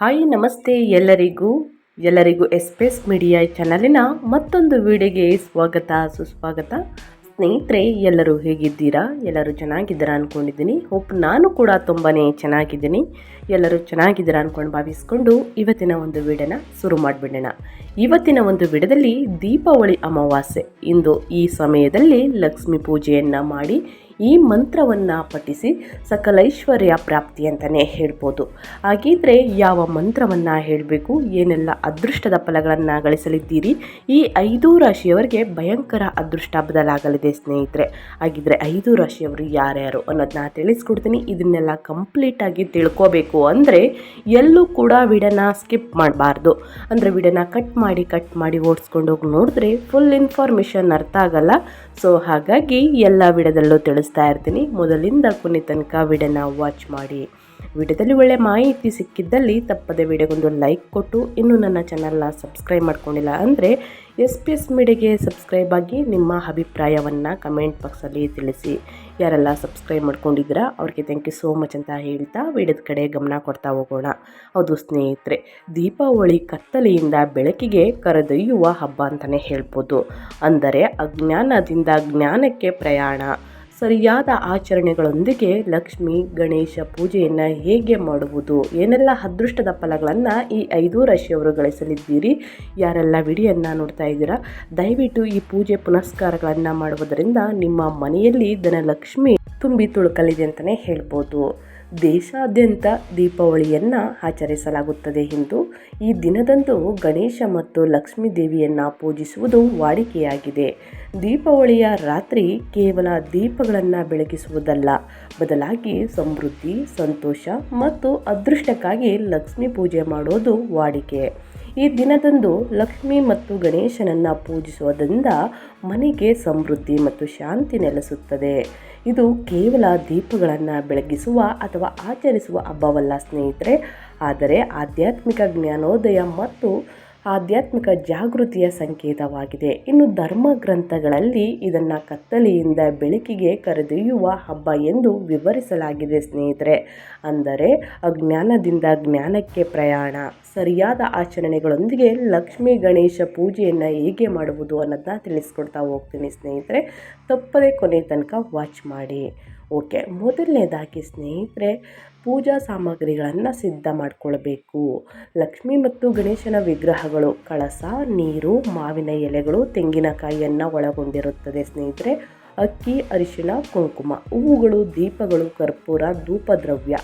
Hi, ನಮಸ್ತೆ ಎಲ್ಲರಿಗೂ. ಎಲ್ಲರಿಗೂ ಎಸ್ಪೆಸ್ ಮೀಡಿಯಾ ಚಾನಲಿನ ಮತ್ತೊಂದು ವಿಡಿಯೋಗೆ ಸ್ವಾಗತ, ಸುಸ್ವಾಗತ. ಸ್ನೇಹಿತರೆ, ಎಲ್ಲರೂ ಹೇಗಿದ್ದೀರಾ? ಎಲ್ಲರೂ ಚೆನ್ನಾಗಿದ್ದೀರಾ ಅಂದ್ಕೊಂಡಿದ್ದೀನಿ ಹೋಪ್ ನಾನು ಕೂಡ ತುಂಬಾ ಚೆನ್ನಾಗಿದ್ದೀನಿ. ಎಲ್ಲರೂ ಚೆನ್ನಾಗಿದ್ದೀರಾ ಅಂದ್ಕೊಂಡು ಭಾವಿಸ್ಕೊಂಡು ಇವತ್ತಿನ ಒಂದು ವಿಡಿಯೋನ ಶುರು ಮಾಡಿಬಿಡೋಣ. ಇವತ್ತಿನ ಒಂದು ವಿಡಿಯೋದಲ್ಲಿ ದೀಪಾವಳಿ ಅಮಾವಾಸ್ಯೆ. ಇಂದು ಈ ಸಮಯದಲ್ಲಿ ಲಕ್ಷ್ಮೀ ಪೂಜೆಯನ್ನು ಮಾಡಿ ಈ ಮಂತ್ರವನ್ನು ಪಠಿಸಿ ಸಕಲೈಶ್ವರ್ಯ ಪ್ರಾಪ್ತಿ ಅಂತಲೇ ಹೇಳ್ಬೋದು. ಹಾಗಿದ್ರೆ ಯಾವ ಮಂತ್ರವನ್ನು ಹೇಳಬೇಕು, ಏನೆಲ್ಲ ಅದೃಷ್ಟದ ಫಲಗಳನ್ನು ಗಳಿಸಲಿದ್ದೀರಿ, ಈ ಐದು ರಾಶಿಯವರಿಗೆ ಭಯಂಕರ ಅದೃಷ್ಟ ಬದಲಾಗಲಿದೆ ಸ್ನೇಹಿತರೆ. ಹಾಗಿದ್ರೆ ಐದು ರಾಶಿಯವರು ಯಾರ್ಯಾರು ಅನ್ನೋದನ್ನ ತಿಳಿಸ್ಕೊಡ್ತೀನಿ. ಇದನ್ನೆಲ್ಲ ಕಂಪ್ಲೀಟಾಗಿ ತಿಳ್ಕೋಬೇಕು ಅಂದರೆ ಎಲ್ಲೂ ಕೂಡ ವಿಡನ ಸ್ಕಿಪ್ ಮಾಡಬಾರ್ದು. ಅಂದರೆ ವಿಡನ ಕಟ್ ಮಾಡಿ ಕಟ್ ಮಾಡಿ ಓಡಿಸ್ಕೊಂಡು ಹೋಗಿ ನೋಡಿದ್ರೆ ಫುಲ್ ಇನ್ಫಾರ್ಮೇಷನ್ ಅರ್ಥ ಆಗಲ್ಲ. ಸೊ ಹಾಗಾಗಿ ಎಲ್ಲ ವಿಡಿಯೋದಲ್ಲೂ ತಿಳಿಸ್ತಾ ಇರ್ತೀನಿ. ಮೊದಲಿಂದ ಕೊನೆ ತನಕ ವಿಡಿಯೋನ ವಾಚ್ ಮಾಡಿ. ವಿಡಿಯೋದಲ್ಲಿ ಒಳ್ಳೆ ಮಾಹಿತಿ ಸಿಕ್ಕಿದ್ದಲ್ಲಿ ತಪ್ಪದೆ ವಿಡಿಯೋಗೊಂದು ಲೈಕ್ ಕೊಟ್ಟು, ಇನ್ನೂ ನನ್ನ ಚಾನಲ್ನ ಸಬ್ಸ್ಕ್ರೈಬ್ ಮಾಡ್ಕೊಂಡಿಲ್ಲ ಅಂದರೆ ಎಸ್ ಪಿ ಎಸ್ ಮೀಡಿಯಾಗೆ ಸಬ್ಸ್ಕ್ರೈಬ್ ಆಗಿ ನಿಮ್ಮ ಅಭಿಪ್ರಾಯವನ್ನು ಕಮೆಂಟ್ ಬಾಕ್ಸಲ್ಲಿ ತಿಳಿಸಿ. ಯಾರೆಲ್ಲ ಸಬ್ಸ್ಕ್ರೈಬ್ ಮಾಡ್ಕೊಂಡಿದ್ದೀರಾ, ಅವ್ರಿಗೆ ಥ್ಯಾಂಕ್ ಯು ಸೋ ಮಚ್ ಅಂತ ಹೇಳ್ತಾ ವಿಡಿಯೋದ ಕಡೆ ಗಮನ ಕೊಡ್ತಾ ಹೋಗೋಣ. ಹೌದು ಸ್ನೇಹಿತರೆ, ದೀಪಾವಳಿ ಕತ್ತಲೆಯಿಂದ ಬೆಳಕಿಗೆ ಕರೆದೊಯ್ಯುವ ಹಬ್ಬ ಅಂತಲೇ ಹೇಳ್ಬೋದು. ಅಂದರೆ ಅಜ್ಞಾನದಿಂದ ಜ್ಞಾನಕ್ಕೆ ಪ್ರಯಾಣ. ಸರಿಯಾದ ಆಚರಣೆಗಳೊಂದಿಗೆ ಲಕ್ಷ್ಮಿ, ಗಣೇಶ ಪೂಜೆಯನ್ನು ಹೇಗೆ ಮಾಡುವುದು? ಏನೆಲ್ಲ ಅದೃಷ್ಟದ ಫಲಗಳನ್ನು ಈ ಐದು ರಾಶಿಯವರು ಗಳಿಸಲಿದ್ದೀರಿ? ಯಾರೆಲ್ಲ ವಿಡಿಯನ್ನು ನೋಡ್ತಾ ಇದ್ದೀರಾ? ದಯವಿಟ್ಟು ಈ ಪೂಜೆ ಪುನಸ್ಕಾರಗಳನ್ನು ಮಾಡುವುದರಿಂದ ನಿಮ್ಮ ಮನೆಯಲ್ಲಿ ಧನಲಕ್ಷ್ಮಿ ತುಂಬಿ ತುಳುಕಲಿದೆ ಅಂತಲೇ ಹೇಳ್ಬೋದು. ದೇಶಾದ್ಯಂತ ದೀಪಾವಳಿಯನ್ನು ಆಚರಿಸಲಾಗುತ್ತದೆ ಎಂದು ಈ ದಿನದಂದು ಗಣೇಶ ಮತ್ತು ಲಕ್ಷ್ಮೀ ದೇವಿಯನ್ನು ಪೂಜಿಸುವುದು ವಾಡಿಕೆಯಾಗಿದೆ. ದೀಪಾವಳಿಯ ರಾತ್ರಿ ಕೇವಲ ದೀಪಗಳನ್ನು ಬೆಳಗಿಸುವುದಲ್ಲ, ಬದಲಾಗಿ ಸಮೃದ್ಧಿ, ಸಂತೋಷ ಮತ್ತು ಅದೃಷ್ಟಕ್ಕಾಗಿ ಲಕ್ಷ್ಮೀ ಪೂಜೆ ಮಾಡೋದು ವಾಡಿಕೆ. ಈ ದಿನದಂದು ಲಕ್ಷ್ಮಿ ಮತ್ತು ಗಣೇಶನನ್ನು ಪೂಜಿಸುವುದರಿಂದ ಮನೆಗೆ ಸಮೃದ್ಧಿ ಮತ್ತು ಶಾಂತಿ ನೆಲೆಸುತ್ತದೆ. ಇದು ಕೇವಲ ದೀಪಗಳನ್ನು ಬೆಳಗಿಸುವ ಅಥವಾ ಆಚರಿಸುವ ಹಬ್ಬವಲ್ಲ ಸ್ನೇಹಿತರೆ. ಆದರೆ ಆಧ್ಯಾತ್ಮಿಕ ಜ್ಞಾನೋದಯ ಮತ್ತು ಆಧ್ಯಾತ್ಮಿಕ ಜಾಗೃತಿಯ ಸಂಕೇತವಾಗಿದೆ. ಇನ್ನು ಧರ್ಮ ಗ್ರಂಥಗಳಲ್ಲಿ ಇದನ್ನು ಕತ್ತಲೆಯಿಂದ ಬೆಳಕಿಗೆ ಕರೆದೊಯ್ಯುವ ಹಬ್ಬ ಎಂದು ವಿವರಿಸಲಾಗಿದೆ ಸ್ನೇಹಿತರೆ. ಅಂದರೆ ಅಜ್ಞಾನದಿಂದ ಜ್ಞಾನಕ್ಕೆ ಪ್ರಯಾಣ. ಸರಿಯಾದ ಆಚರಣೆಗಳೊಂದಿಗೆ ಲಕ್ಷ್ಮೀ ಗಣೇಶ ಪೂಜೆಯನ್ನು ಹೇಗೆ ಮಾಡುವುದು ಅನ್ನೋದನ್ನ ತಿಳಿಸ್ಕೊಡ್ತಾ ಹೋಗ್ತೀನಿ ಸ್ನೇಹಿತರೆ. ತಪ್ಪದೇ ಕೊನೆ ತನಕ ವಾಚ್ ಮಾಡಿ. ಓಕೆ, ಮೊದಲನೇದಾಗಿ ಸ್ನೇಹಿತರೆ, ಪೂಜಾ ಸಾಮಗ್ರಿಗಳನ್ನು ಸಿದ್ಧ ಮಾಡಿಕೊಳ್ಬೇಕು. ಲಕ್ಷ್ಮಿ ಮತ್ತು ಗಣೇಶನ ವಿಗ್ರಹಗಳು, ಕಳಸ, ನೀರು, ಮಾವಿನ ಎಲೆಗಳು, ತೆಂಗಿನಕಾಯಿಯನ್ನು ಒಳಗೊಂಡಿರುತ್ತದೆ ಸ್ನೇಹಿತರೆ. ಅಕ್ಕಿ, ಅರಿಶಿಣ, ಕುಂಕುಮ, ಹೂವುಗಳು, ದೀಪಗಳು, ಕರ್ಪೂರ, ಧೂಪದ್ರವ್ಯ,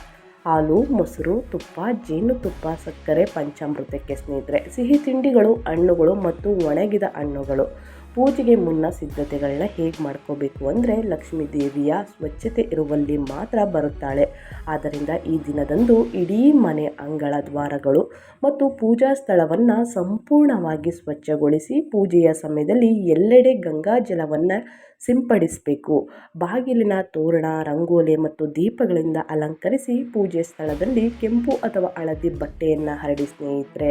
ಹಾಲು, ಮೊಸರು, ತುಪ್ಪ ಜೇನುತುಪ್ಪ ಸಕ್ಕರೆ, ಪಂಚಾಮೃತಕ್ಕೆ ಸ್ನೇಹಿತರೆ. ಸಿಹಿ ತಿಂಡಿಗಳು, ಹಣ್ಣುಗಳು ಮತ್ತು ಒಣಗಿದ ಹಣ್ಣುಗಳು. ಪೂಜೆಗೆ ಮುನ್ನ ಸಿದ್ಧತೆಗಳನ್ನ ಹೇಗೆ ಮಾಡ್ಕೋಬೇಕು ಅಂದರೆ ಲಕ್ಷ್ಮೀ ದೇವಿಯ ಸ್ವಚ್ಛತೆ ಇರುವಲ್ಲಿ ಮಾತ್ರ ಬರುತ್ತಾಳೆ. ಆದ್ದರಿಂದ ಈ ದಿನದಂದು ಇಡೀ ಮನೆ, ಅಂಗಳ, ದ್ವಾರಗಳು ಮತ್ತು ಪೂಜಾ ಸ್ಥಳವನ್ನು ಸಂಪೂರ್ಣವಾಗಿ ಸ್ವಚ್ಛಗೊಳಿಸಿ ಪೂಜೆಯ ಸಮಯದಲ್ಲಿ ಎಲ್ಲೆಡೆ ಗಂಗಾ ಜಲವನ್ನು ಸಿಂಪಡಿಸಬೇಕು. ಬಾಗಿಲಿನ ತೋರಣ, ರಂಗೋಲಿ ಮತ್ತು ದೀಪಗಳಿಂದ ಅಲಂಕರಿಸಿ ಪೂಜೆ ಸ್ಥಳದಲ್ಲಿ ಕೆಂಪು ಅಥವಾ ಹಳದಿ ಬಟ್ಟೆಯನ್ನು ಹರಡಿ ಸ್ನೇಹಿತರೆ,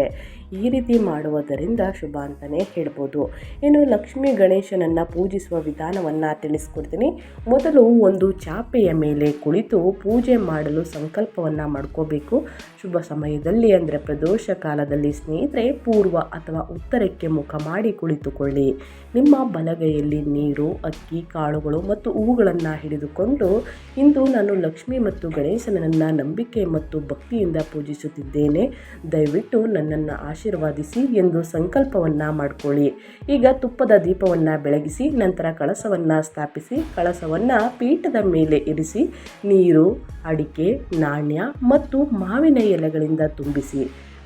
ಈ ರೀತಿ ಮಾಡುವುದರಿಂದ ಶುಭ ಅಂತಲೇ ಹೇಳ್ಬೋದು. ಇನ್ನು ಲಕ್ಷ್ಮೀ ಗಣೇಶನನ್ನು ಪೂಜಿಸುವ ವಿಧಾನವನ್ನು ತಿಳಿಸ್ಕೊಡ್ತೀನಿ. ಮೊದಲು ಒಂದು ಚಾಪೆಯ ಮೇಲೆ ಕುಳಿತು ಪೂಜೆ ಮಾಡಲು ಸಂಕಲ್ಪವನ್ನು ಮಾಡ್ಕೋಬೇಕು. ಶುಭ ಸಮಯದಲ್ಲಿ ಅಂದರೆ ಪ್ರದೋಷ ಕಾಲದಲ್ಲಿ ಸ್ನೇಹಿತರೆ, ಪೂರ್ವ ಅಥವಾ ಉತ್ತರಕ್ಕೆ ಮುಖ ಮಾಡಿ ಕುಳಿತುಕೊಳ್ಳಿ. ನಿಮ್ಮ ಬಲಗೈಯಲ್ಲಿ ನೀರು, ಅಕ್ಕಿ, ಕಾಳುಗಳು ಮತ್ತು ಹೂವುಗಳನ್ನು ಹಿಡಿದುಕೊಂಡು ಇಂದು ನಾನು ಲಕ್ಷ್ಮಿ ಮತ್ತು ಗಣೇಶನನ್ನು ನಂಬಿಕೆ ಮತ್ತು ಭಕ್ತಿಯಿಂದ ಪೂಜಿಸುತ್ತಿದ್ದೇನೆ. ದಯವಿಟ್ಟು ನನ್ನನ್ನು ಆಶೀರ್ವಾದಿಸಿ ಎಂದು ಸಂಕಲ್ಪವನ್ನು ಮಾಡಿಕೊಳ್ಳಿ. ಈಗ ತುಪ್ಪದ ದೀಪವನ್ನು ಬೆಳಗಿಸಿ, ನಂತರ ಕಳಸವನ್ನು ಸ್ಥಾಪಿಸಿ, ಕಳಸವನ್ನು ಪೀಠದ ಮೇಲೆ ಇರಿಸಿ, ನೀರು, ಅಡಿಕೆ, ನಾಣ್ಯ ಮತ್ತು ಮಾವಿನ ಎಲೆಗಳಿಂದ ತುಂಬಿಸಿ,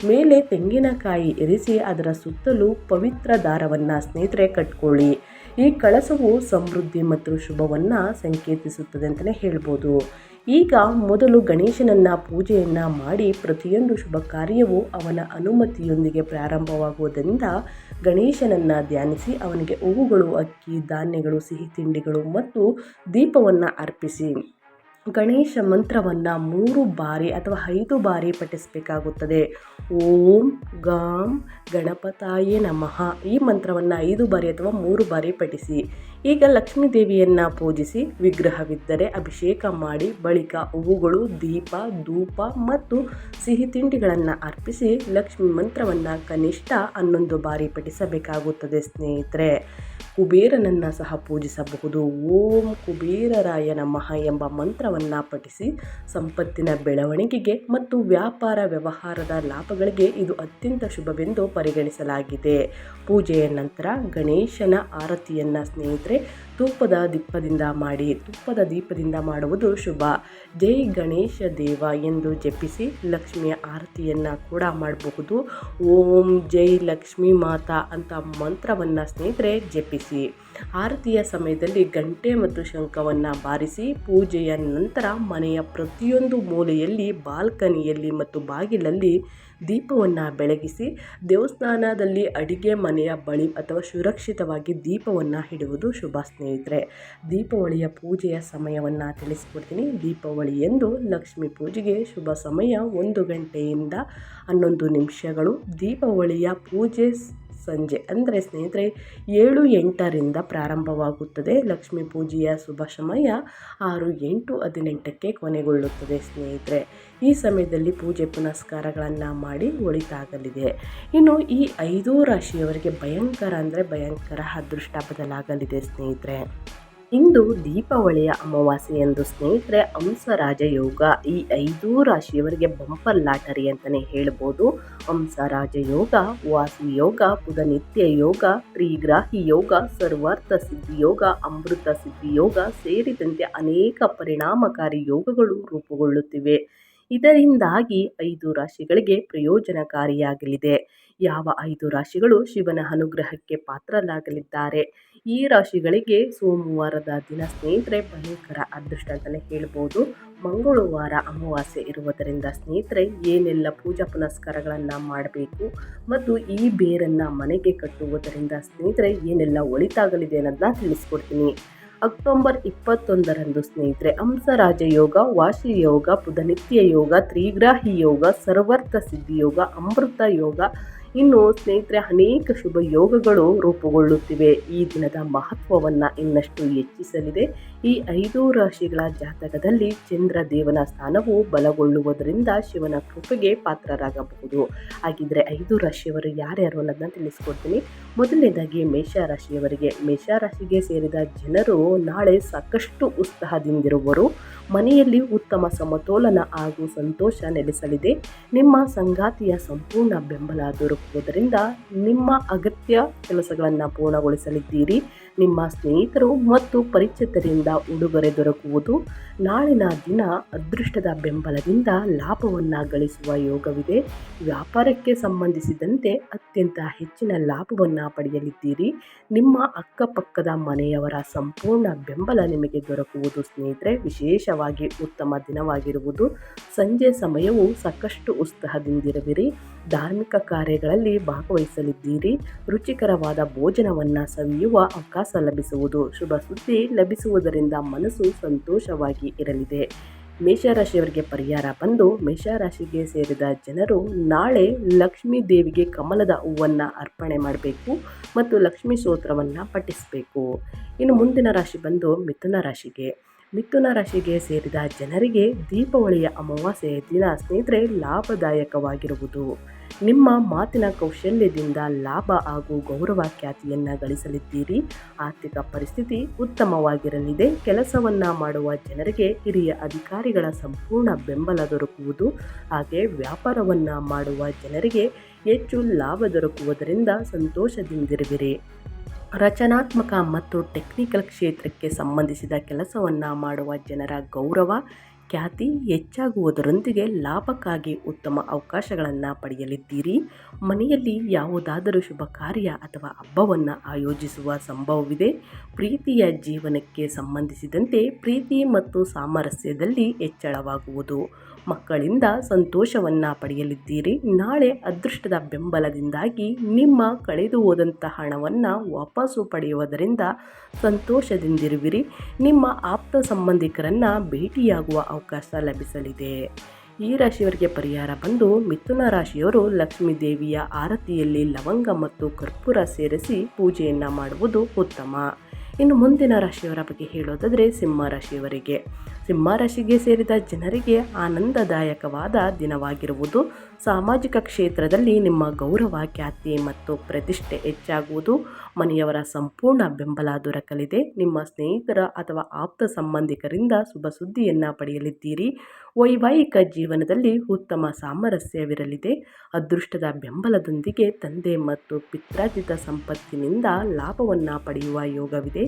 ಮೇಲೆ ತೆಂಗಿನಕಾಯಿ ಇರಿಸಿ, ಅದರ ಸುತ್ತಲೂ ಪವಿತ್ರ ದಾರವನ್ನು ಸ್ನೇಹಿತರೆ ಕಟ್ಕೊಳ್ಳಿ. ಈ ಕಳಸವು ಸಮೃದ್ಧಿ ಮತ್ತು ಶುಭವನ್ನು ಸಂಕೇತಿಸುತ್ತದೆ ಅಂತಲೇ ಹೇಳ್ಬೋದು. ಈಗ ಮೊದಲು ಗಣೇಶನನ್ನ ಪೂಜೆಯನ್ನ ಮಾಡಿ ಪ್ರತಿಯೊಂದು ಶುಭ ಕಾರ್ಯವೂ ಅವನ ಅನುಮತಿಯೊಂದಿಗೆ ಪ್ರಾರಂಭವಾಗುವುದರಿಂದ ಗಣೇಶನನ್ನ ಧ್ಯಾನಿಸಿ ಅವನಿಗೆ ಹೂವುಗಳು, ಅಕ್ಕಿ, ಧಾನ್ಯಗಳು, ಸಿಹಿ ತಿಂಡಿಗಳು ಮತ್ತು ದೀಪವನ್ನು ಅರ್ಪಿಸಿ. ಗಣೇಶ ಮಂತ್ರವನ್ನು ಮೂರು ಬಾರಿ ಅಥವಾ ಐದು ಬಾರಿ ಪಠಿಸಬೇಕಾಗುತ್ತದೆ. ಓಂ ಗಾಂ ಗಣಪತಾಯೇ ನಮಃ. ಈ ಮಂತ್ರವನ್ನು ಐದು ಬಾರಿ ಅಥವಾ ಮೂರು ಬಾರಿ ಪಠಿಸಿ. ಈಗ ಲಕ್ಷ್ಮೀ ದೇವಿಯನ್ನು ಪೂಜಿಸಿ ವಿಗ್ರಹವಿದ್ದರೆ ಅಭಿಷೇಕ ಮಾಡಿ ಬಳಿಕ ಹೂವುಗಳು, ದೀಪ, ಧೂಪ ಮತ್ತು ಸಿಹಿ ತಿಂಡಿಗಳನ್ನು ಅರ್ಪಿಸಿ ಲಕ್ಷ್ಮಿ ಮಂತ್ರವನ್ನು ಕನಿಷ್ಠ ಹನ್ನೊಂದು ಬಾರಿ ಪಠಿಸಬೇಕಾಗುತ್ತದೆ ಸ್ನೇಹಿತರೆ. ಕುಬೇರನನ್ನು ಸಹ ಪೂಜಿಸಬಹುದು. ಓಂ ಕುಬೇರರಾಯ ನಮಃ ಎಂಬ ಮಂತ್ರವನ್ನು ಪಠಿಸಿ ಸಂಪತ್ತಿನ ಬೆಳವಣಿಗೆಗೆ ಮತ್ತು ವ್ಯಾಪಾರ ವ್ಯವಹಾರದ ಲಾಭಗಳಿಗೆ ಇದು ಅತ್ಯಂತ ಶುಭವೆಂದು ಪರಿಗಣಿಸಲಾಗಿದೆ. ಪೂಜೆಯ ನಂತರ ಗಣೇಶನ ಆರತಿಯನ್ನು ಸ್ನೇಹಿತರೆ ತುಪ್ಪದ ದೀಪದಿಂದ ಮಾಡಿ ತುಪ್ಪದ ದೀಪದಿಂದ ಮಾಡುವುದು ಶುಭ. ಜೈ ಗಣೇಶ ದೇವ ಎಂದು ಜಪಿಸಿ ಲಕ್ಷ್ಮಿಯ ಆರತಿಯನ್ನು ಕೂಡ ಮಾಡಬಹುದು. ಓಂ ಜೈ ಲಕ್ಷ್ಮೀ ಮಾತಾ ಅಂತ ಮಂತ್ರವನ್ನು ಸ್ನೇಹಿತರೆ ಜಪಿಸಿ. ಆರತಿಯ ಸಮಯದಲ್ಲಿ ಗಂಟೆ ಮತ್ತು ಶಂಖವನ್ನು ಬಾರಿಸಿ ಪೂಜೆಯ ನಂತರ ಮನೆಯ ಪ್ರತಿಯೊಂದು ಮೂಲೆಯಲ್ಲಿ ಬಾಲ್ಕನಿಯಲ್ಲಿ ಮತ್ತು ಬಾಗಿಲಲ್ಲಿ ದೀಪವನ್ನು ಬೆಳಗಿಸಿ, ದೇವಸ್ಥಾನದಲ್ಲಿ ಅಡಿಗೆ ಮನೆಯ ಬಳಿ ಅಥವಾ ಸುರಕ್ಷಿತವಾಗಿ ದೀಪವನ್ನು ಇಡುವುದು ಶುಭ ಸ್ನೇಹಿತರೆ. ದೀಪಾವಳಿಯ ಪೂಜೆಯ ಸಮಯವನ್ನು ತಿಳಿಸ್ಕೊಡ್ತೀನಿ. ದೀಪಾವಳಿ ಎಂದು ಲಕ್ಷ್ಮೀ ಪೂಜೆಗೆ ಶುಭ ಸಮಯ ಒಂದು ಗಂಟೆಯಿಂದ ಹನ್ನೊಂದು ನಿಮಿಷಗಳು. ದೀಪಾವಳಿಯ ಪೂಜೆ ಸಂಜೆ, ಅಂದರೆ ಸ್ನೇಹಿತರೆ, ಏಳು ಎಂಟರಿಂದ ಪ್ರಾರಂಭವಾಗುತ್ತದೆ. ಲಕ್ಷ್ಮೀ ಪೂಜೆಯ ಶುಭ ಸಮಯ ಆರು ಎಂಟು ಹದಿನೆಂಟಕ್ಕೆ ಕೊನೆಗೊಳ್ಳುತ್ತದೆ ಸ್ನೇಹಿತರೆ. ಈ ಸಮಯದಲ್ಲಿ ಪೂಜೆ ಪುನಸ್ಕಾರಗಳನ್ನು ಮಾಡಿ ಒಳಿತಾಗಲಿದೆ. ಇನ್ನು ಈ ಐದೂ ರಾಶಿಯವರಿಗೆ ಭಯಂಕರ ಅಂದರೆ ಭಯಂಕರ ಅದೃಷ್ಟ ಬದಲಾಗಲಿದೆ ಸ್ನೇಹಿತರೆ. ಇಂದು ದೀಪಾವಳಿಯ ಅಮಾವಾಸ್ಯೆ ಎಂದು ಸ್ನೇಹಿತರೆ ಹಂಸರಾಜ ಯೋಗ ಈ ಐದು ರಾಶಿಯವರಿಗೆ ಬಂಪರ್ ಲಾಟರಿ ಅಂತಲೇ ಹೇಳ್ಬೋದು. ಹಂಸರಾಜ ಯೋಗ ವಾಸಿ ಯೋಗ ಬುಧನಿತ್ಯ ಯೋಗ, ತ್ರಿಗ್ರಾಹಿ ಯೋಗ, ಸರ್ವಾರ್ಥ ಸಿದ್ಧಿ ಯೋಗ, ಅಮೃತ ಸಿದ್ಧಿ ಯೋಗ ಸೇರಿದಂತೆ ಅನೇಕ ಪರಿಣಾಮಕಾರಿ ಯೋಗಗಳು ರೂಪುಗೊಳ್ಳುತ್ತಿವೆ. ಇದರಿಂದಾಗಿ ಐದು ರಾಶಿಗಳಿಗೆ ಪ್ರಯೋಜನಕಾರಿಯಾಗಲಿದೆ. ಯಾವ ಐದು ರಾಶಿಗಳು ಶಿವನ ಅನುಗ್ರಹಕ್ಕೆ ಪಾತ್ರರಾಗಲಿದ್ದಾರೆ? ಈ ರಾಶಿಗಳಿಗೆ ಸೋಮವಾರದ ದಿನ ಸ್ನೇಹಿತರೆ, ಭಯಂಕರ ಅದೃಷ್ಟ ಅಂತಲೇ ಹೇಳ್ಬೋದು. ಮಂಗಳವಾರ ಅಮಾವಾಸ್ಯೆ ಇರುವುದರಿಂದ ಸ್ನೇಹಿತರೆ, ಏನೆಲ್ಲ ಪೂಜಾ ಪುನಸ್ಕಾರಗಳನ್ನು ಮಾಡಬೇಕು ಮತ್ತು ಈ ಬೇರನ್ನು ಮನೆಗೆ ಕಟ್ಟುವುದರಿಂದ ಸ್ನೇಹಿತರೆ, ಏನೆಲ್ಲ ಒಳಿತಾಗಲಿದೆ ಅನ್ನೋದನ್ನ ತಿಳಿಸ್ಕೊಡ್ತೀನಿ. ಅಕ್ಟೋಬರ್ ಇಪ್ಪತ್ತೊಂದರಂದು ಸ್ನೇಹಿತರೆ, ಹಂಸರಾಜ ಯೋಗ, ವಾಶಿ ಯೋಗ, ಬುಧನಿತ್ಯ ಯೋಗ, ತ್ರಿಗ್ರಾಹಿ ಯೋಗ ಸರ್ವರ್ಥ ಸಿದ್ಧಿ ಯೋಗ, ಅಮೃತ ಯೋಗ ಇನ್ನು ಸ್ನೇಹಿತರೆ, ಅನೇಕ ಶುಭ ಯೋಗಗಳು ರೂಪುಗೊಳ್ಳುತ್ತಿವೆ. ಈ ದಿನದ ಮಹತ್ವವನ್ನು ಇನ್ನಷ್ಟು ಹೆಚ್ಚಿಸಲಿದೆ. ಈ ಐದು ರಾಶಿಗಳ ಜಾತಕದಲ್ಲಿ ಚಂದ್ರ ದೇವನ ಸ್ಥಾನವು ಬಲಗೊಳ್ಳುವುದರಿಂದ ಶಿವನ ಕೃಪೆಗೆ ಪಾತ್ರರಾಗಬಹುದು. ಹಾಗಿದ್ರೆ ಐದು ರಾಶಿಯವರು ಯಾರ್ಯಾರು ಅನ್ನೋದನ್ನ ತಿಳಿಸ್ಕೊಡ್ತೀನಿ. ಮೊದಲನೇದಾಗಿ ಮೇಷರಾಶಿಯವರಿಗೆ ಮೇಷರಾಶಿಗೆ ಸೇರಿದ ಜನರು ನಾಳೆ ಸಾಕಷ್ಟು ಉತ್ಸಾಹದಿಂದಿರುವರು. ಮನೆಯಲ್ಲಿ ಉತ್ತಮ ಸಮತೋಲನ ಹಾಗೂ ಸಂತೋಷ ನೆಲೆಸಲಿದೆ. ನಿಮ್ಮ ಸಂಗಾತಿಯ ಸಂಪೂರ್ಣ ಬೆಂಬಲ ದೊರಕುವುದರಿಂದ ನಿಮ್ಮ ಅಗತ್ಯ ಕೆಲಸಗಳನ್ನು ಪೂರ್ಣಗೊಳಿಸಲಿದ್ದೀರಿ. ನಿಮ್ಮ ಸ್ನೇಹಿತರು ಮತ್ತು ಪರಿಚಿತರಿಂದ ಉಡುಗೊರೆ ದೊರಕುವುದು ನಾಳಿನ ದಿನ ಅದೃಷ್ಟದ ಬೆಂಬಲದಿಂದ ಲಾಭವನ್ನು ಗಳಿಸುವ ಯೋಗವಿದೆ. ವ್ಯಾಪಾರಕ್ಕೆ ಸಂಬಂಧಿಸಿದಂತೆ ಅತ್ಯಂತ ಹೆಚ್ಚಿನ ಲಾಭವನ್ನು ಪಡೆಯಲಿದ್ದೀರಿ. ನಿಮ್ಮ ಅಕ್ಕಪಕ್ಕದ ಮನೆಯವರ ಸಂಪೂರ್ಣ ಬೆಂಬಲ ನಿಮಗೆ ದೊರಕುವುದು ಸ್ನೇಹಿತರೆ ವಿಶೇಷವಾಗಿ ಉತ್ತಮ ದಿನವಾಗಿರುವುದು. ಸಂಜೆ ಸಮಯವು ಸಾಕಷ್ಟು ಉತ್ಸಾಹದಿಂದಿರುವಿರಿ. ಧಾರ್ಮಿಕ ಕಾರ್ಯಗಳಲ್ಲಿ ಭಾಗವಹಿಸಲಿದ್ದೀರಿ. ರುಚಿಕರವಾದ ಭೋಜನವನ್ನು ಸವಿಯುವ ಅವಕಾಶ ಲಭಿಸುವುದು. ಶುಭ ಸುದ್ದಿ ಲಭಿಸುವುದರಿಂದ ಮನಸ್ಸು ಸಂತೋಷವಾಗಿ ಇರಲಿದೆ. ಮೇಷರಾಶಿಯವರಿಗೆ ಪರಿಹಾರ ಬಂದು ಮೇಷರಾಶಿಗೆ ಸೇರಿದ ಜನರು ನಾಳೆ ಲಕ್ಷ್ಮೀ ದೇವಿಗೆ ಕಮಲದ ಹೂವನ್ನು ಅರ್ಪಣೆ ಮಾಡಬೇಕು ಮತ್ತು ಲಕ್ಷ್ಮೀ ಸ್ತೋತ್ರವನ್ನು ಪಠಿಸಬೇಕು. ಇನ್ನು ಮುಂದಿನ ರಾಶಿ ಬಂದು ಮಿಥುನ ರಾಶಿಗೆ. ಮಿಥುನ ರಾಶಿಗೆ ಸೇರಿದ ಜನರಿಗೆ ದೀಪಾವಳಿಯ ಅಮಾವಾಸ್ಯೆಯ ದಿನ ಸ್ನೇಹಿತರೆ ಲಾಭದಾಯಕವಾಗಿರುವುದು. ನಿಮ್ಮ ಮಾತಿನ ಕೌಶಲ್ಯದಿಂದ ಲಾಭ ಹಾಗೂ ಗೌರವ ಖ್ಯಾತಿಯನ್ನು ಗಳಿಸಲಿದ್ದೀರಿ. ಆರ್ಥಿಕ ಪರಿಸ್ಥಿತಿ ಉತ್ತಮವಾಗಿರಲಿದೆ. ಕೆಲಸವನ್ನು ಮಾಡುವ ಜನರಿಗೆ ಹಿರಿಯ ಅಧಿಕಾರಿಗಳ ಸಂಪೂರ್ಣ ಬೆಂಬಲ ದೊರಕುವುದು. ಹಾಗೆ ವ್ಯಾಪಾರವನ್ನು ಮಾಡುವ ಜನರಿಗೆ ಹೆಚ್ಚು ಲಾಭ ದೊರಕುವುದರಿಂದ ಸಂತೋಷದಿಂದಿರುವಿರಿ. ರಚನಾತ್ಮಕ ಮತ್ತು ಟೆಕ್ನಿಕಲ್ ಕ್ಷೇತ್ರಕ್ಕೆ ಸಂಬಂಧಿಸಿದ ಕೆಲಸವನ್ನು ಮಾಡುವ ಜನರ ಗೌರವ, ಖ್ಯಾತಿ ಹೆಚ್ಚಾಗುವುದರೊಂದಿಗೆ ಲಾಭಕ್ಕಾಗಿ ಉತ್ತಮ ಅವಕಾಶಗಳನ್ನು ಪಡೆಯಲಿದ್ದೀರಿ. ಮನೆಯಲ್ಲಿ ಯಾವುದಾದರೂ ಶುಭ ಕಾರ್ಯ ಅಥವಾ ಹಬ್ಬವನ್ನು ಆಯೋಜಿಸುವ ಸಂಭವವಿದೆ. ಪ್ರೀತಿಯ ಜೀವನಕ್ಕೆ ಸಂಬಂಧಿಸಿದಂತೆ ಪ್ರೀತಿ ಮತ್ತು ಸಾಮರಸ್ಯದಲ್ಲಿ ಹೆಚ್ಚಳವಾಗುವುದು. ಮಕ್ಕಳಿಂದ ಸಂತೋಷವನ್ನು ಪಡೆಯಲಿದ್ದೀರಿ. ನಾಳೆ ಅದೃಷ್ಟದ ಬೆಂಬಲದಿಂದಾಗಿ ನಿಮ್ಮ ಕಳೆದು ಹೋದಂಥ ಹಣವನ್ನು ವಾಪಸ್ಸು ಪಡೆಯುವುದರಿಂದ ಸಂತೋಷದಿಂದಿರುವಿರಿ. ನಿಮ್ಮ ಆಪ್ತ ಸಂಬಂಧಿಕರನ್ನು ಭೇಟಿಯಾಗುವ ಅವಕಾಶ ಲಭಿಸಲಿದೆ. ಈ ರಾಶಿಯವರಿಗೆ ಪರಿಹಾರ ಬಂದು ಮಿಥುನ ರಾಶಿಯವರು ಲಕ್ಷ್ಮೀ ದೇವಿಯ ಆರತಿಯಲ್ಲಿ ಲವಂಗ ಮತ್ತು ಕರ್ಪೂರ ಸೇರಿಸಿ ಪೂಜೆಯನ್ನು ಮಾಡುವುದು ಉತ್ತಮ. ಇನ್ನು ಮುಂದಿನ ರಾಶಿಯವರ ಬಗ್ಗೆ ಹೇಳೋದಾದರೆ ಸಿಂಹ ರಾಶಿಯವರಿಗೆ. ಸಿಂಹ ರಾಶಿಗೆ ಸೇರಿದ ಜನರಿಗೆ ಆನಂದದಾಯಕವಾದ ದಿನವಾಗಿರುವುದು. ಸಾಮಾಜಿಕ ಕ್ಷೇತ್ರದಲ್ಲಿ ನಿಮ್ಮ ಗೌರವ, ಖ್ಯಾತಿ ಮತ್ತು ಪ್ರತಿಷ್ಠೆ ಹೆಚ್ಚಾಗುವುದು. ಮನೆಯವರ ಸಂಪೂರ್ಣ ಬೆಂಬಲ ದೊರಕಲಿದೆ. ನಿಮ್ಮ ಸ್ನೇಹಿತರ ಅಥವಾ ಆಪ್ತ ಸಂಬಂಧಿಕರಿಂದ ಶುಭ ಸುದ್ದಿಯನ್ನು ಪಡೆಯಲಿದ್ದೀರಿ. ವೈವಾಹಿಕ ಜೀವನದಲ್ಲಿ ಉತ್ತಮ ಸಾಮರಸ್ಯವಿರಲಿದೆ. ಅದೃಷ್ಟದ ಬೆಂಬಲದೊಂದಿಗೆ ತಂದೆ ಮತ್ತು ಪಿತ್ರಾರ್ಜಿತ ಸಂಪತ್ತಿನಿಂದ ಲಾಭವನ್ನು ಪಡೆಯುವ ಯೋಗವಿದೆ.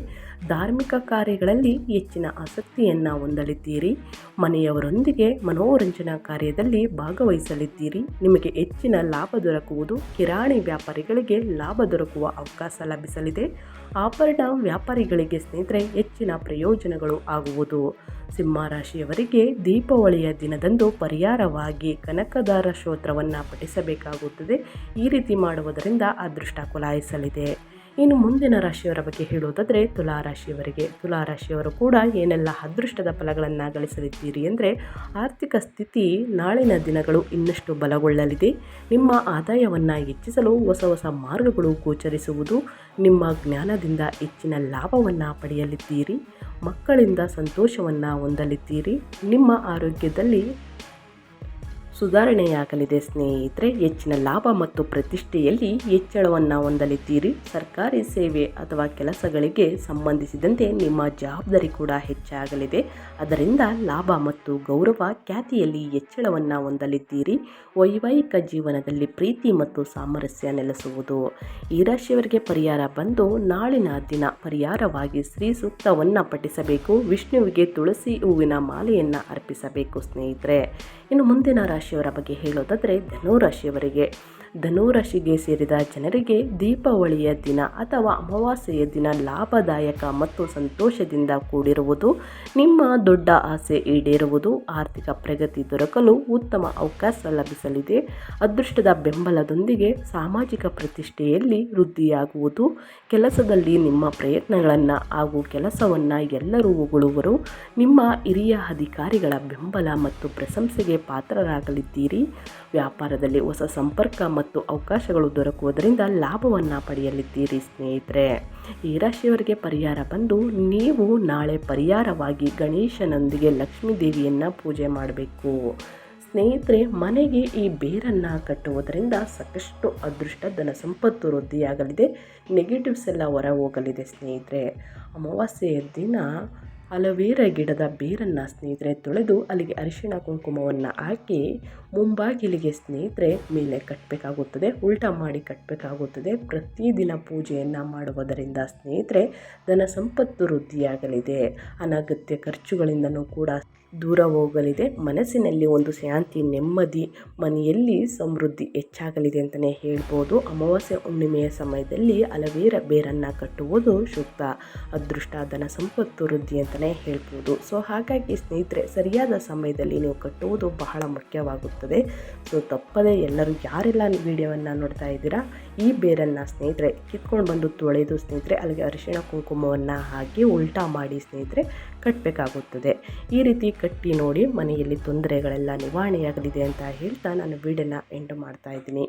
ಧಾರ್ಮಿಕ ಕಾರ್ಯಗಳಲ್ಲಿ ಹೆಚ್ಚಿನ ಆಸಕ್ತಿಯನ್ನು ಹೊಂದಲಿದ್ದೀರಿ. ಮನೆಯವರೊಂದಿಗೆ ಮನೋರಂಜನಾ ಕಾರ್ಯದಲ್ಲಿ ಭಾಗವಹಿಸಲಿದ್ದೀರಿ. ನಿಮಗೆ ಹೆಚ್ಚಿನ ಲಾಭ ದೊರಕುವುದು ಕಿರಾಣಿ ವ್ಯಾಪಾರಿಗಳಿಗೆ ಲಾಭ ದೊರಕುವ ಅವಕಾಶ ಲಭಿಸಲಿದೆ. ಆಭರಣ ವ್ಯಾಪಾರಿಗಳಿಗೆ ಸ್ನೇಹಿತರೆ, ಹೆಚ್ಚಿನ ಪ್ರಯೋಜನಗಳು ಆಗುವುದು. ಸಿಂಹರಾಶಿಯವರಿಗೆ ದೀಪಾವಳಿಯ ದಿನದಂದು ಪರಿಹಾರವಾಗಿ ಕನಕದಾರ ಸ್ತೋತ್ರವನ್ನು ಪಠಿಸಬೇಕಾಗುತ್ತದೆ. ಈ ರೀತಿ ಮಾಡುವುದರಿಂದ ಅದೃಷ್ಟ ಕುಲಾಯಿಸಲಿದೆ. ಇನ್ನು ಮುಂದಿನ ರಾಶಿಯವರ ಬಗ್ಗೆ ಹೇಳುವುದಾದರೆ ತುಲಾರಾಶಿಯವರಿಗೆ. ತುಲಾರಾಶಿಯವರು ಕೂಡ ಏನೆಲ್ಲ ಅದೃಷ್ಟದ ಫಲಗಳನ್ನು ಗಳಿಸಲಿದ್ದೀರಿ ಅಂದರೆ ಆರ್ಥಿಕ ಸ್ಥಿತಿ ನಾಳಿನ ದಿನಗಳು ಇನ್ನಷ್ಟು ಬಲಗೊಳ್ಳಲಿದೆ. ನಿಮ್ಮ ಆದಾಯವನ್ನು ಹೆಚ್ಚಿಸಲು ಹೊಸ ಹೊಸ ಮಾರ್ಗಗಳು ಗೋಚರಿಸುವುದು ನಿಮ್ಮ ಜ್ಞಾನದಿಂದ ಹೆಚ್ಚಿನ ಲಾಭವನ್ನು ಪಡೆಯಲಿದ್ದೀರಿ. ಮಕ್ಕಳಿಂದ ಸಂತೋಷವನ್ನು ಹೊಂದಲಿದ್ದೀರಿ. ನಿಮ್ಮ ಆರೋಗ್ಯದಲ್ಲಿ ಸುಧಾರಣೆಯಾಗಲಿದೆ ಸ್ನೇಹಿತರೆ, ಹೆಚ್ಚಿನ ಲಾಭ ಮತ್ತು ಪ್ರತಿಷ್ಠೆಯಲ್ಲಿ ಹೆಚ್ಚಳವನ್ನು ಹೊಂದಲಿದ್ದೀರಿ. ಸರ್ಕಾರಿ ಸೇವೆ ಅಥವಾ ಕೆಲಸಗಳಿಗೆ ಸಂಬಂಧಿಸಿದಂತೆ ನಿಮ್ಮ ಜವಾಬ್ದಾರಿ ಕೂಡ ಹೆಚ್ಚಾಗಲಿದೆ. ಅದರಿಂದ ಲಾಭ ಮತ್ತು ಗೌರವ ಖ್ಯಾತಿಯಲ್ಲಿ ಹೆಚ್ಚಳವನ್ನು ಹೊಂದಲಿದ್ದೀರಿ. ವೈವಾಹಿಕ ಜೀವನದಲ್ಲಿ ಪ್ರೀತಿ ಮತ್ತು ಸಾಮರಸ್ಯ ನೆಲೆಸುವುದು. ಈ ರಾಶಿಯವರಿಗೆ ಪರಿಹಾರ ಬಂದು ನಾಳಿನ ದಿನ ಪರಿಹಾರವಾಗಿ ಶ್ರೀ ಸೂಕ್ತವನ್ನು ಪಠಿಸಬೇಕು. ವಿಷ್ಣುವಿಗೆ ತುಳಸಿ ಹೂವಿನ ಮಾಲೆಯನ್ನು ಅರ್ಪಿಸಬೇಕು ಸ್ನೇಹಿತರೆ. ಇನ್ನು ಮುಂದಿನ ರಾಶಿಯವರ ಬಗ್ಗೆ ಹೇಳೋದಾದರೆ ಧನುರಾಶಿಯವರಿಗೆ. ಧನುರಾಶಿಗೆ ಸೇರಿದ ಜನರಿಗೆ ದೀಪಾವಳಿಯ ದಿನ ಅಥವಾ ಅಮಾವಾಸ್ಯೆಯ ದಿನ ಲಾಭದಾಯಕ ಮತ್ತು ಸಂತೋಷದಿಂದ ಕೂಡಿರುವುದು, ನಿಮ್ಮ ದೊಡ್ಡ ಆಸೆ ಈಡೇರುವುದು, ಆರ್ಥಿಕ ಪ್ರಗತಿ ದೊರಕಲು ಉತ್ತಮ ಅವಕಾಶ ಲಭಿಸಲಿದೆ. ಅದೃಷ್ಟದ ಬೆಂಬಲದೊಂದಿಗೆ ಸಾಮಾಜಿಕ ಪ್ರತಿಷ್ಠೆಯಲ್ಲಿ ವೃದ್ಧಿಯಾಗುವುದು, ಕೆಲಸದಲ್ಲಿ ನಿಮ್ಮ ಪ್ರಯತ್ನಗಳನ್ನು ಹಾಗೂ ಕೆಲಸವನ್ನು ಎಲ್ಲರೂ ಹೊಗಳುವರು ನಿಮ್ಮ ಹಿರಿಯ ಅಧಿಕಾರಿಗಳ ಬೆಂಬಲ ಮತ್ತು ಪ್ರಶಂಸೆಗೆ ಪಾತ್ರರಾಗಲಿದ್ದೀರಿ. ವ್ಯಾಪಾರದಲ್ಲಿ ಹೊಸ ಸಂಪರ್ಕ ಮತ್ತು ಅವಕಾಶಗಳು ದೊರಕುವುದರಿಂದ ಲಾಭವನ್ನು ಪಡೆಯಲಿದ್ದೀರಿ, ಸ್ನೇಹಿತರೆ. ಈ ರಾಶಿಯವರಿಗೆ ಪರಿಹಾರ ಬಂದು ನೀವು ನಾಳೆ ಪರಿಹಾರವಾಗಿ ಗಣೇಶನೊಂದಿಗೆ ಲಕ್ಷ್ಮೀ ದೇವಿಯನ್ನು ಪೂಜೆ ಮಾಡಬೇಕು. ಸ್ನೇಹಿತರೆ, ಮನೆಗೆ ಈ ಬೇರನ್ನು ಕಟ್ಟುವುದರಿಂದ ಸಾಕಷ್ಟು ಅದೃಷ್ಟ, ಧನ ಸಂಪತ್ತು ವೃದ್ಧಿಯಾಗಲಿದೆ, ನೆಗೆಟಿವ್ಸ್ ಎಲ್ಲ ಹೊರ ಹೋಗಲಿದೆ ಸ್ನೇಹಿತರೆ. ಅಮಾವಾಸ್ಯೆಯ ದಿನ ಅಲವೇರ ಗಿಡದ ಬೇರನ್ನು ಸ್ನೇಹಿತರೆ ತೊಳೆದು ಅಲ್ಲಿಗೆ ಅರಿಶಿಣ ಕುಂಕುಮವನ್ನು ಹಾಕಿ ಮುಂಬಾಗಿಲಿಗೆ ಸ್ನೇಹಿತರೆ ಮೇಲೆ ಕಟ್ಟಬೇಕಾಗುತ್ತದೆ ಉಲ್ಟಾ ಮಾಡಿ ಕಟ್ಟಬೇಕಾಗುತ್ತದೆ ಪ್ರತಿದಿನ ಪೂಜೆಯನ್ನು ಮಾಡುವುದರಿಂದ ಸ್ನೇಹಿತರೆ ಧನ ಸಂಪತ್ತು ವೃದ್ಧಿಯಾಗಲಿದೆ. ಅನಗತ್ಯ ಖರ್ಚುಗಳಿಂದನೂ ಕೂಡ ದೂರ ಹೋಗಲಿದೆ. ಮನಸ್ಸಿನಲ್ಲಿ ಒಂದು ಶಾಂತಿ, ನೆಮ್ಮದಿ, ಮನೆಯಲ್ಲಿ ಸಮೃದ್ಧಿ ಹೆಚ್ಚಾಗಲಿದೆ ಅಂತಲೇ ಹೇಳ್ಬೋದು. ಅಮಾವಾಸ್ಯೆ ಹುಣ್ಣಿಮೆಯ ಸಮಯದಲ್ಲಿ ಅಲವೇರ ಬೇರನ್ನು ಕಟ್ಟುವುದು ಶುದ್ಧ, ಅದೃಷ್ಟ, ಧನ ಸಂಪತ್ತು, ವೃದ್ಧಿ ಅಂತಲೇ ಹೇಳ್ಬೋದು. ಸೊ ಹಾಗಾಗಿ ಸ್ನೇಹಿತರೆ, ಸರಿಯಾದ ಸಮಯದಲ್ಲಿ ನೀವು ಕಟ್ಟುವುದು ಬಹಳ ಮುಖ್ಯವಾಗುತ್ತದೆ. ಸೊ ತಪ್ಪದೆ ಎಲ್ಲರೂ ಯಾರೆಲ್ಲ ವಿಡಿಯೋವನ್ನು ನೋಡ್ತಾ ಇದ್ದೀರಾ ಈ ಬೇರನ್ನು ಸ್ನೇಹಿತರೆ ಕಿತ್ಕೊಂಡು ಬಂದು ತೊಳೆದು ಸ್ನೇಹಿತರೆ ಅಲ್ಲಿಗೆ ಅರಿಶಿಣ ಕುಂಕುಮವನ್ನು ಹಾಕಿ ಉಲ್ಟಾ ಮಾಡಿ ಸ್ನೇಹಿತರೆ ಕಟ್ಟಬೇಕಾಗುತ್ತದೆ ಈ ರೀತಿ ಕಟ್ಟಿ ನೋಡಿ ಮನೆಯಲ್ಲಿ ತೊಂದರೆಗಳೆಲ್ಲ ನಿವಾರಣೆಯಾಗಲಿದೆ ಅಂತ ಹೇಳ್ತಾ ನಾನು ವೀಡಿಯೋನ ಎಂಡ್ ಮಾಡ್ತಾ ಇದ್ದೀನಿ.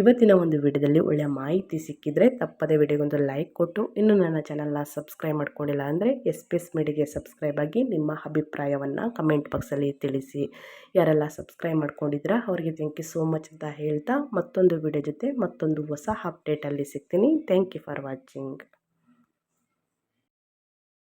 ಇವತ್ತಿನ ಒಂದು ವಿಡಿಯೋದಲ್ಲಿ ಒಳ್ಳೆಯ ಮಾಹಿತಿ ಸಿಕ್ಕಿದರೆ ತಪ್ಪದೇ ವಿಡಿಯೋಗೊಂದು ಲೈಕ್ ಕೊಟ್ಟು. ಇನ್ನೂ ನನ್ನ ಚಾನಲ್ನ ಸಬ್ಸ್ಕ್ರೈಬ್ ಮಾಡ್ಕೊಂಡಿಲ್ಲ ಅಂದರೆ ಎಸ್ ಪಿ ಎಸ್ ಮೀಡಿಯಾಗೆ ಸಬ್ಸ್ಕ್ರೈಬ್ ಆಗಿ ನಿಮ್ಮ ಅಭಿಪ್ರಾಯವನ್ನು ಕಮೆಂಟ್ ಬಾಕ್ಸಲ್ಲಿ ತಿಳಿಸಿ. ಯಾರೆಲ್ಲ ಸಬ್ಸ್ಕ್ರೈಬ್ ಮಾಡ್ಕೊಂಡಿದ್ದೀರಾ ಅವರಿಗೆ ಥ್ಯಾಂಕ್ ಯು ಸೋ ಮಚ್ ಅಂತ ಹೇಳ್ತಾ ಮತ್ತೊಂದು ವಿಡಿಯೋ ಜೊತೆ ಮತ್ತೊಂದು ಹೊಸ ಅಪ್ಡೇಟಲ್ಲಿ ಸಿಗ್ತೀನಿ. Thank you for watching